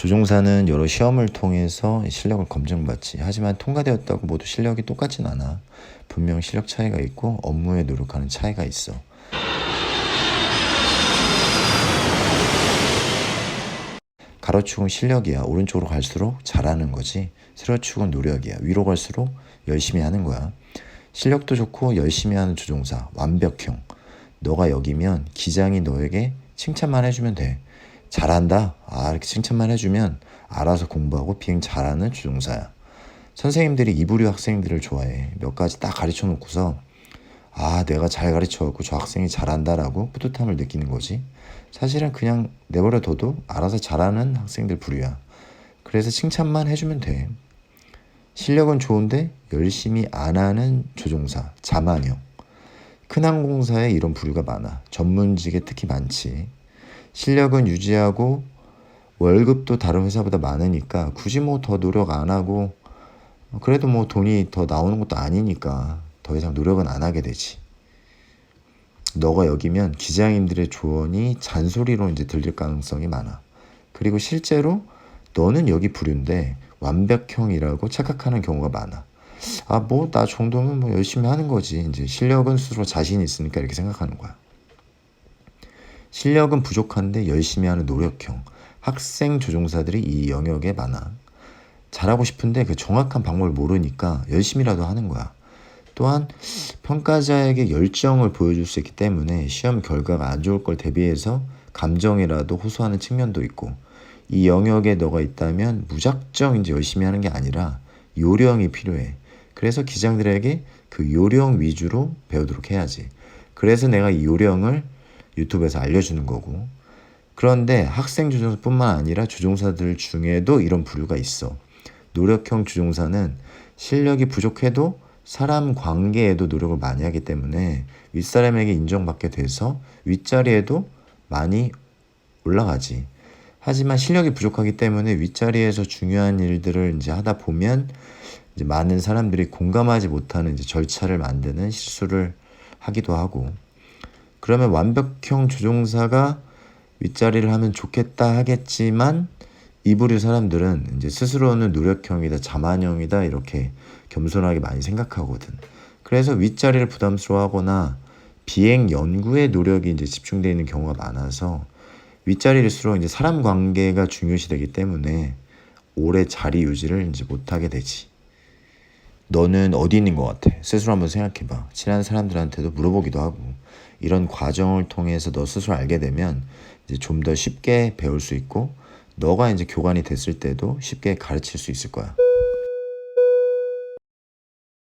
조종사는 여러 시험을 통해서 실력을 검증받지. 하지만 통과되었다고 모두 실력이 똑같진 않아. 분명 실력 차이가 있고 업무에 노력하는 차이가 있어. 가로축은 실력이야. 오른쪽으로 갈수록 잘하는 거지. 세로축은 노력이야. 위로 갈수록 열심히 하는 거야. 실력도 좋고 열심히 하는 조종사. 완벽형. 너가 여기면 기장이 너에게 칭찬만 해주면 돼. 잘한다. 아, 이렇게 칭찬만 해주면 알아서 공부하고 비행 잘하는 조종사야. 선생님들이 이부류 학생들을 좋아해. 몇 가지 딱 가르쳐 놓고서 아, 내가 잘 가르쳐갖고 저 학생이 잘한다라고 뿌듯함을 느끼는 거지. 사실은 그냥 내버려 둬도 알아서 잘하는 학생들 부류야. 그래서 칭찬만 해주면 돼. 실력은 좋은데 열심히 안 하는 조종사, 자만형. 큰 항공사에 이런 부류가 많아. 전문직에 특히 많지. 실력은 유지하고 월급도 다른 회사보다 많으니까 굳이 뭐 더 노력 안 하고 그래도 뭐 돈이 더 나오는 것도 아니니까 더 이상 노력은 안 하게 되지. 너가 여기면 기장님들의 조언이 잔소리로 이제 들릴 가능성이 많아. 그리고 실제로 너는 여기 부류인데 완벽형이라고 착각하는 경우가 많아. 아, 뭐, 나 정도면 뭐 열심히 하는 거지. 이제 실력은 스스로 자신 있으니까 이렇게 생각하는 거야. 실력은 부족한데 열심히 하는 노력형. 학생 조종사들이 이 영역에 많아. 잘하고 싶은데 그 정확한 방법을 모르니까 열심히라도 하는 거야. 또한 평가자에게 열정을 보여줄 수 있기 때문에 시험 결과가 안 좋을 걸 대비해서 감정이라도 호소하는 측면도 있고 이 영역에 너가 있다면 무작정 이제 열심히 하는 게 아니라 요령이 필요해. 그래서 기장들에게 그 요령 위주로 배우도록 해야지. 그래서 내가 이 요령을 유튜브에서 알려주는 거고. 그런데 학생 조종사뿐만 아니라 조종사들 중에도 이런 부류가 있어. 노력형 조종사는 실력이 부족해도 사람 관계에도 노력을 많이 하기 때문에 윗사람에게 인정받게 돼서 윗자리에도 많이 올라가지. 하지만 실력이 부족하기 때문에 윗자리에서 중요한 일들을 이제 하다 보면 이제 많은 사람들이 공감하지 못하는 이제 절차를 만드는 실수를 하기도 하고 그러면 완벽형 조종사가 윗자리를 하면 좋겠다 하겠지만 이 부류 사람들은 이제 스스로는 노력형이다, 자만형이다 이렇게 겸손하게 많이 생각하거든. 그래서 윗자리를 부담스러워하거나 비행 연구에 노력이 이제 집중되어 있는 경우가 많아서 윗자리일수록 이제 사람 관계가 중요시되기 때문에 오래 자리 유지를 이제 못하게 되지. 너는 어디 있는 것 같아? 스스로 한번 생각해봐. 친한 사람들한테도 물어보기도 하고 이런 과정을 통해서 너 스스로 알게 되면 이제 좀 더 쉽게 배울 수 있고 너가 이제 교관이 됐을 때도 쉽게 가르칠 수 있을 거야.